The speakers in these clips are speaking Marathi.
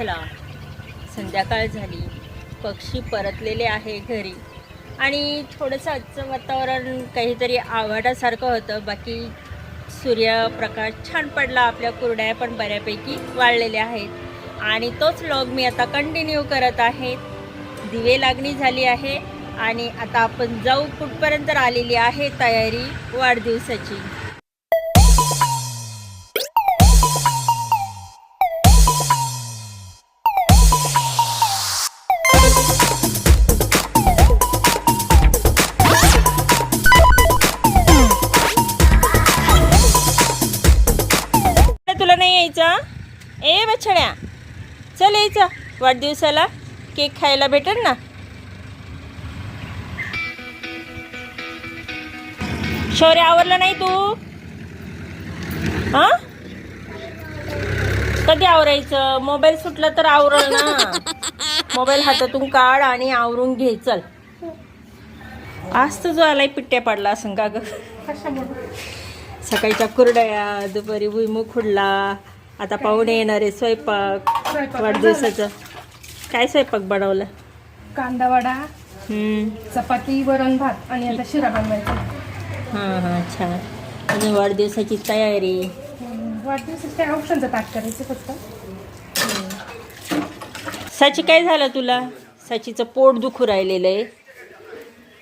पोचला संध्याकाळ झाली. पक्षी परतलेले आहे घरी. आणि थोडंसं आजचं वातावरण काहीतरी आव्हाडासारखं होतं. बाकी सूर्यप्रकाश छान पडला. आपल्या कुरड्या पण बऱ्यापैकी वाळलेल्या आहेत. आणि तोच लॉग मी आता कंटिन्यू करत आहे. दिवे लागणी झाली आहे. आणि आता आपण जाऊ कुठपर्यंत आलेली आहे तयारी वाढदिवसाची. वाढदिवसाला केक खायला भेटेल ना? शौर्य आवरलं नाही तू? हा? कधी आवरायचं? मोबाईल सुटला तर आवरल ना. मोबाईल हातातून काढ आणि आवरून घे चल. आज तर जो आलाय पिट्ट्या पडला असं का ग? सकाळच्या कुरडया दुपारी भुईमुग खुडला. आता पाहुणे येणार आहे स्वयंपाक. वाढदिवसाचं. काय स्वयंपाक बनवलं? कांदा वडा हम्म. चपाती वरण भात आणि आता शिरा बनवायचा. हां हां छान आणि वाढदिवसाची तयारी? वाढदिवसाचं काय ऑप्शनचं ताट करायचं फक्त? साची काय झालं तुला? साचीचं पोट दुखू राहिलेलं आहे.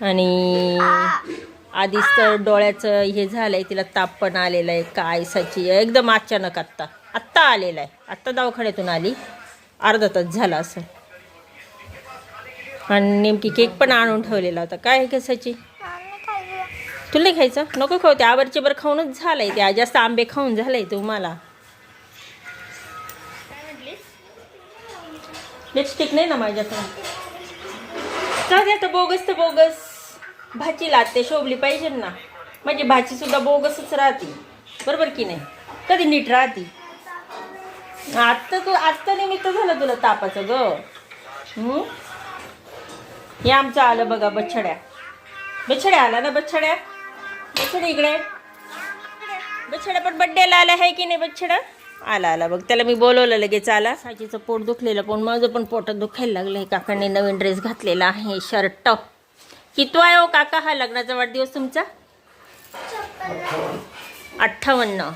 आणि आधीच तर डोळ्याचं हे झालंय तिला ताप पण आलेला आहे काय साची? एकदम अचानक आत्ता. आत्ता आलेला आहे. आत्ता दवाखान्यातून आली. अर्धा तास झाला असं. आणि नेमकी केक पण आणून ठेवलेला होता. काय आहे तुला खायचं? नको खाऊ. ते आवरचे बरं खाऊनच झालंय ते. जास्त आंबे खाऊन झालंय तुम्हाला. लिपस्टिक नाही ना माझ्याकडे? जाऊ दे आता बोगस तर बोगस. भाची लागते शोभली पाहिजे ना. माझी भाची सुद्धा बोगसच राहते. बरोबर की नाही? कधी नीट राहते. आत्ता तू आत्ता निमित्त झालं तुला तापाचं ग. हे आमचं आलं बघा बछड्या. बछड्या आला ना बछड्या? बछड्या इकडे. बछड्या पण बड्डेला आला आहे की नाही बछडा आला आला. बघ त्याला मी बोलवलं लगेच आला. साजीचं पोट दुखलेलं पण माझं पण पोटात दुखायला लागलं आहे काकांनी नवीन ड्रेस घातलेला आहे शर्ट कितो आहे हो काका हा लग्नाचा वाढदिवस तुमचा? अठ्ठावन्न.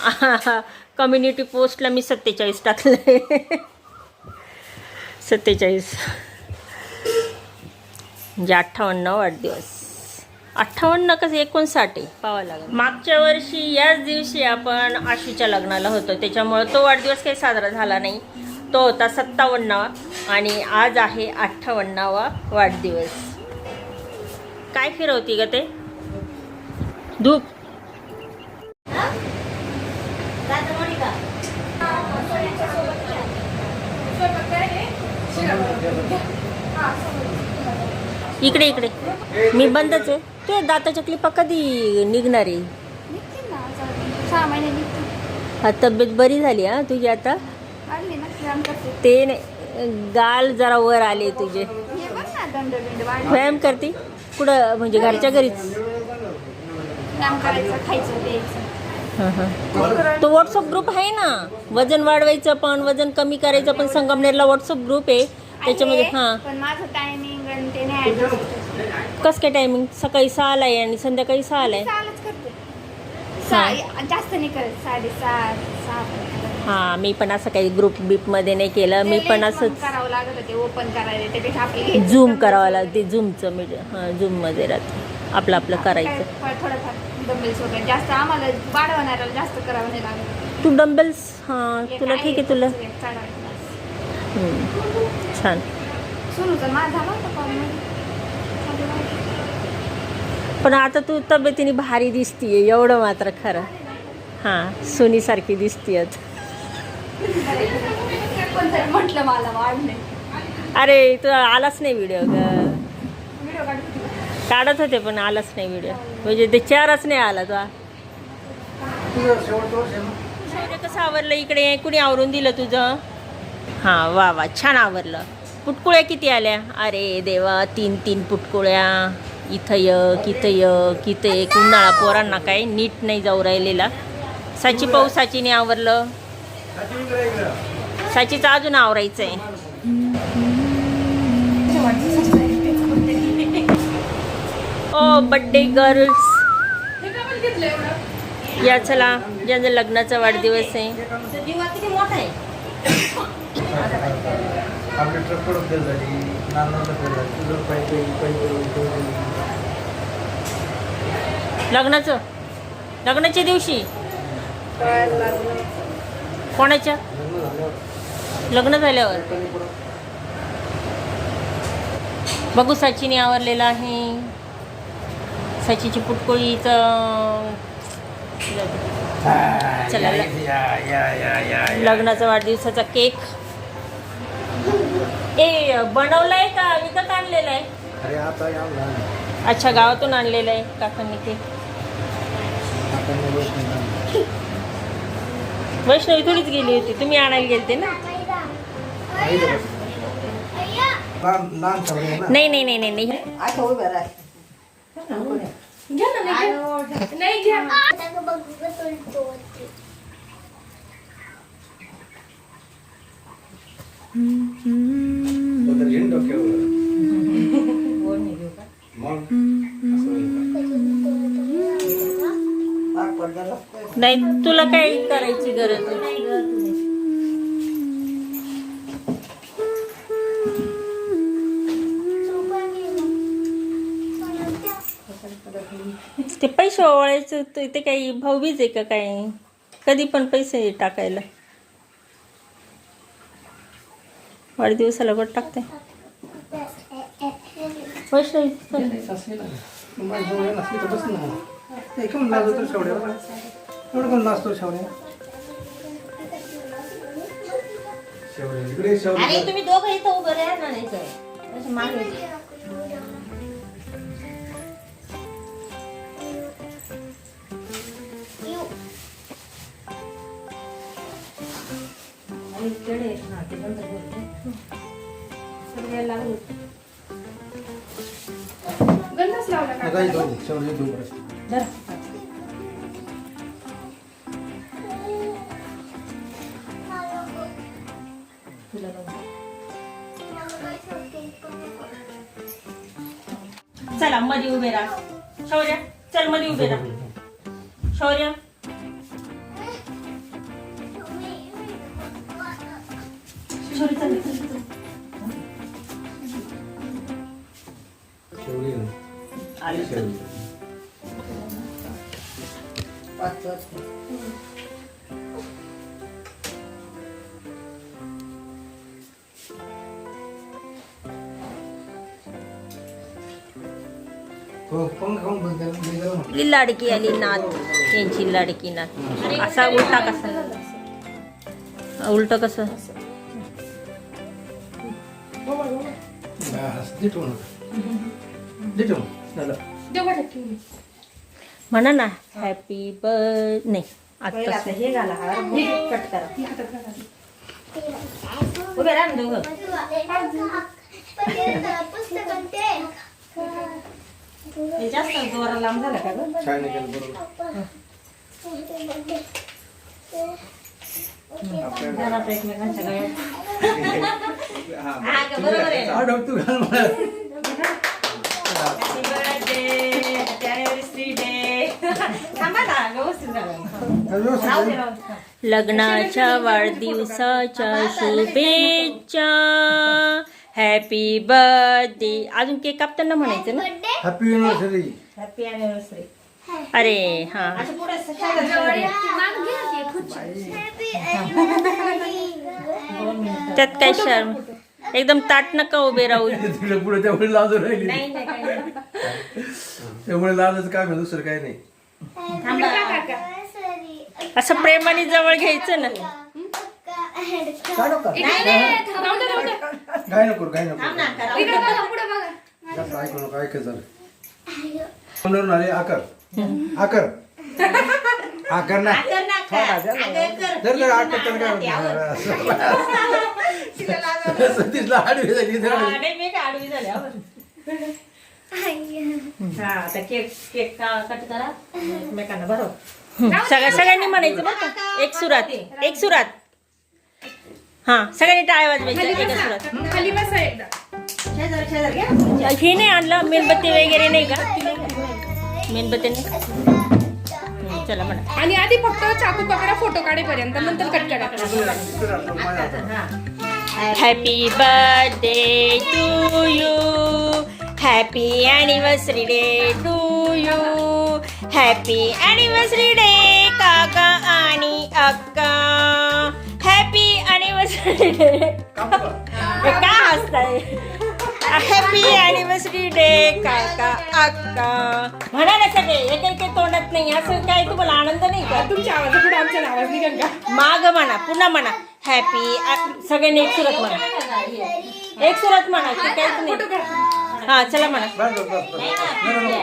कम्युनिटी पोस्टला मी सत्तेचाळीस टाकलं आहे सत्तेचाळीस. म्हणजे अठ्ठावन्न वाढदिवस. अठ्ठावन्न कसं एकोणसाठ आहे पावा लागेल. मागच्या वर्षी याच दिवशी आपण आशूच्या लग्नाला होतो त्याच्यामुळं तो वाढदिवस काही साजरा झाला नाही. तो होता सत्तावन्नावा आणि आज आहे अठ्ठावन्नावा वाढदिवस. काय फिरवती ग ते? धूप. इकडे इकडे. मी बंदच आहे. ते दाताच्या क्लिपा कधी निघणार आहे? तब्येत बरी झाली हा तुझी आता? ते नाही. गाल जरा वर आले तुझे. व्यायाम करते? कुठं म्हणजे घरच्या घरीच? तो व्हॉट्सअप ग्रुप आहे ना? वजन वाढवायचं पण वजन कमी करायचं पण संगमनेरला व्हॉट्सअप ग्रुप आहे. त्याच्यामध्ये हां. पण माझं टायमिंग आणि ते नाही ऍडजस्ट कसं काय टायमिंग सकाळी सहाला आहे आणि संध्याकाळी सहाला आहे? करते. सहा जास्त नाही करत साडेसात सहा पर्यंत. हां मी पण असं काही ग्रुप बीपमध्ये नाही केलं. मी ते पण link असंच करावं होते ओपन करायला. त्यापेक्षा आपली घ्यायची. झूम करावं लागते झूमचं म्हणजे हां झूममध्ये राहते. आपलं आपलं काय करायचं. थोडंफार. डंबेल्स वगैरे. जास्त आम्हाला वाढवणाऱ्याला जास्त करावं नाही लागत. तू डंबेल्स हां तुला ठीक आहे तुला. हम्म. छान. माझा झाला होता पण आता तू तब्येतीने भारी दिसतीये एवढं मात्र खरं. हां सोनीसारखी दिसतीयत कोणतरी म्हटलं मला अरे तू आलाच नाही व्हिडिओ ग व्हिडिओ काढत होती का? काढत होते पण आलाच नाही व्हिडिओ म्हणजे ते चारच नाही आला तो. शौर्य कसं आवरलं इकडे? कुणी आवरून दिलं तुझं? हां वा वा छान आवरलं. पुटकुळ्या किती आल्या? अरे देवा तीन तीन पुटकुळ्या. इथं यक इथं यक इथं एक. उन्हाळा पोरांना काय नीट नाही जाऊ राहिलेला. साची पाऊस साचीने आवरलं. साचीचं अजून आवरायचं आहे ओ बड्डे गर्ल्स या चला ज्यांचा लग्नाचा वाढदिवस आहे. किती मोठा आहे आपली ट्रक पण फेल झाली नानाला फेल झाली तुझं पाहिजे पाहिजे लग्नाचं? लग्नाच्या दिवशी? कोणाच्या? लग्न झाल्यावर. बघू सचिनी आवरलेला आहे. सचीची पुटकोळीचं चला ल- या या या या लग्नाचा वाढदिवसाचा केक. ए बनवलाय का? विकत आणलेला आहे. अच्छा गावातून आणलेला आहे काकांनी केक वैष्णवी थोडीच गेली होती. तुम्ही आणायला गेलते ना? नाही नाही नाही नाही घ्या ना नाही घ्या. तुला काही करायची गरज नाही ते पैसे ओवाळायचं ते ते काही भाऊबीज आहे का काय कधी पण पैसे टाकायला. वाढदिवसाला गोट टाकते. वैष्णवी चल. नाही, सासरी नाही. माझ्या जवळ नसली तर बस ना हे कोण इकडे गंधच लावला का. चला मध्ये उभे राहा शौर्य चलमध्ये उभे राहा शौर्य. लाडकी आली नात. त्यांची लाडकी नात. असा उलटा कसा? उलट कसं? म्हणा ना हॅपी बर्थ नाही. आत्ताच हे हातात घाला. उभे राहा ना दोघं. जास्त जोरा लांब झाला का गं? लग्नाच्या वाढदिवसाच्या शुभेच्छा. हॅपी बर्थडे अजून केक कापताना म्हणायचं ना? हॅपी हॅपी अॅनिव्हर्सरी अरे हा. त्यात काय शर्म? एकदम ताट नका उभे राहू. तिकडे पुढे त्यामुळे लाज राहिली नाही. नाही काही नाही. त्यामुळे लाजाचं काम आहे दुसरं काही नाही. असं प्रेमाने जवळ घ्यायचं ना. काय नको काय नको. थांब ना, करा. जास्त ऐकू नको ऐकत झालं तोंडावरून आले आकार. आकार आकार ना. जर जर काय होतं? सतीशला आडवी झाली हा, नाही, मी काय आडवी झाले आवर. आता केक केक का कट करा. एकमेकांना बरोबर सगळ्या सगळ्यांनी म्हणायचं बरं का? एक सुरात. एक सुरात. हा सगळ्यांनी टाळ्या खाली वाजवायच्या एका बसा. सुरात. खाली बसा एकदा. हे नाही आणलं मेणबत्ती वगैरे नाही का? मेणबत्ती नाही. हम्म, चला म्हणा. आणि आधी फक्त चाकू पकडा फोटो काढेपर्यंत नंतर कट करा. Happy birthday to you happy anniversary day to you happy anniversary day काका आणि अक्का. हॅपी ॲनिव्हर्सरी डे का हसताय? हॅपी ॲनिव्हर्सरी डे काका अक्का. म्हणा ना सगळे एक एक तोंडात नाही असं काय तुम्हाला आनंद नाही का? तुमच्या आवाजापुढे आमचा आवाज निघेल का? माग म्हणा पुन्हा म्हणा. हॅपी सगळ्यांनी एक सुरत म्हणा. एक सुरत म्हणा की काहीच नाही. हा चला म्हणा. अॅनिव्हर्सरी.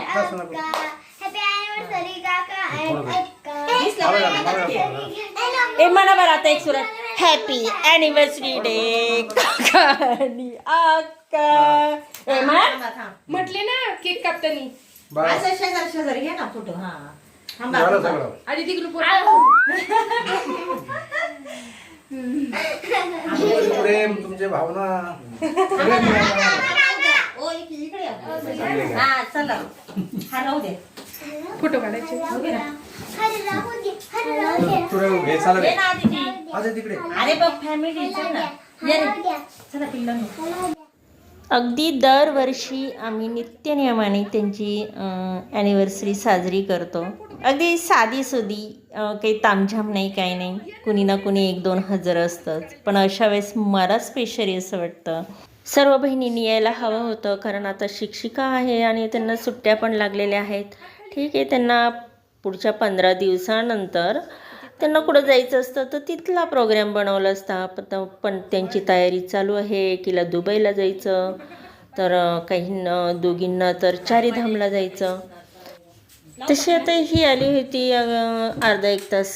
ए म्हणा बरं आता एक सुरत. हॅपी अॅनिव्हर्सरी डे काका आणि अक्का ए म्हणा म्हटले ना केक कापतानी. बस शेजारी शेजारी घे ना फोटो हा. झालं सगळं. आधी ती ग्रुप तुमचे प्रेम तुमचे भावना. सगळे मिळालं. ओ इकडे इकडे या. हा चला. हा राहू दे. फोटो काढायचे. राहा. ये ना आधी आज तिकडे. अरे बघ फॅमिली चल. ना ये रे. चला पिल्लांनो अगदी दरवर्षी आम्ही नित्यनियमाने त्यांची ॲनिव्हर्सरी साजरी करतो. अगदी साधी सुधी अं, काही तामझाम नाही काही नाही. कुणी ना कुणी एक दोन हजर असतंच पण अशा वेळेस मला स्पेशली असं वाटतं. सर्व बहिणींनी यायला हवं होतं कारण आता शिक्षिका आहे आणि त्यांना सुट्ट्या पण लागलेल्या आहेत. ठीक आहे त्यांना पुढच्या पंधरा दिवसानंतर त्यांना कुठं जायचं असतं? तर तिथला प्रोग्राम बनवला असता. पण पण त्यांची तयारी चालू आहे एकीला दुबईला जायचं. तर काहींना दोघींना तर चारीधामला जायचं. तशी आता ही आली होती अर्धा एक तास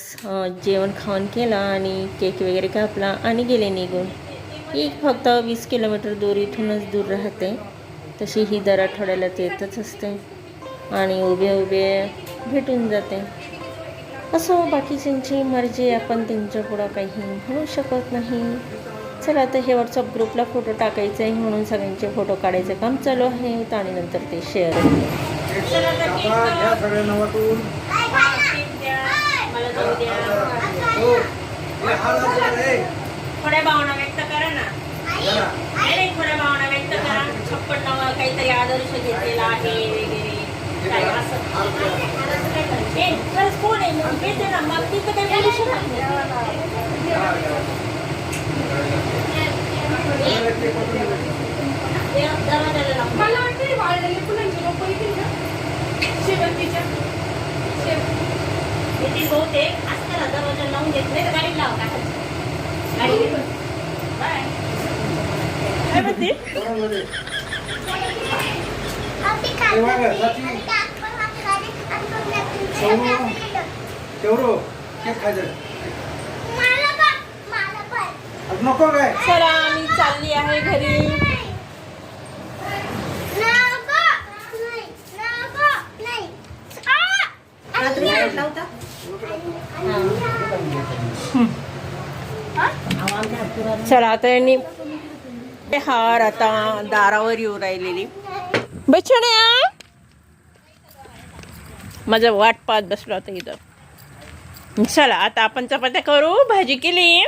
जेवण खावण केला आणि केक वगैरे कापला आणि गेले निघून. ही फक्त वीस किलोमीटर दूर इथूनच दूर राहते. तशी ही दर आठवड्याला येतच असते. आणि उभे उभे भेटून जाते. असो बाकीच्यांची मर्जी आपण त्यांच्या पुढं काही म्हणू शकत नाही. चला आता हे व्हॉट्सअप ग्रुपला फोटो टाकायचे आहे म्हणून सगळ्यांचे फोटो काढायचं काम चालू आहे. आणि नंतर ते शेअर हो हार झालं रे. थोड्या भावना व्यक्त करा ना. घ्या ना. नाही नाही, थोड्या भावना व्यक्त करा. छप्पन नावं काहीतरी आदर्श घेतलेला आहे वगैरे. मला वाटतं वाळलेले फुलांची रोपं येतील का शेवंतीच्या शेव- येतील बहुतेक असं करा दरवाजा लावून देत नाही तर गाडी लावा. गाडी. बाय. काय म्हणते केक खायचं नको काय? चला मी चालली आहे घरी. चला आता यांनी हार आता दारावर येऊ राहिलेली. बचण्या माझं वाट पाहत बसलो होता इथं. चला आता आपण चपात्या करू भाजी केली.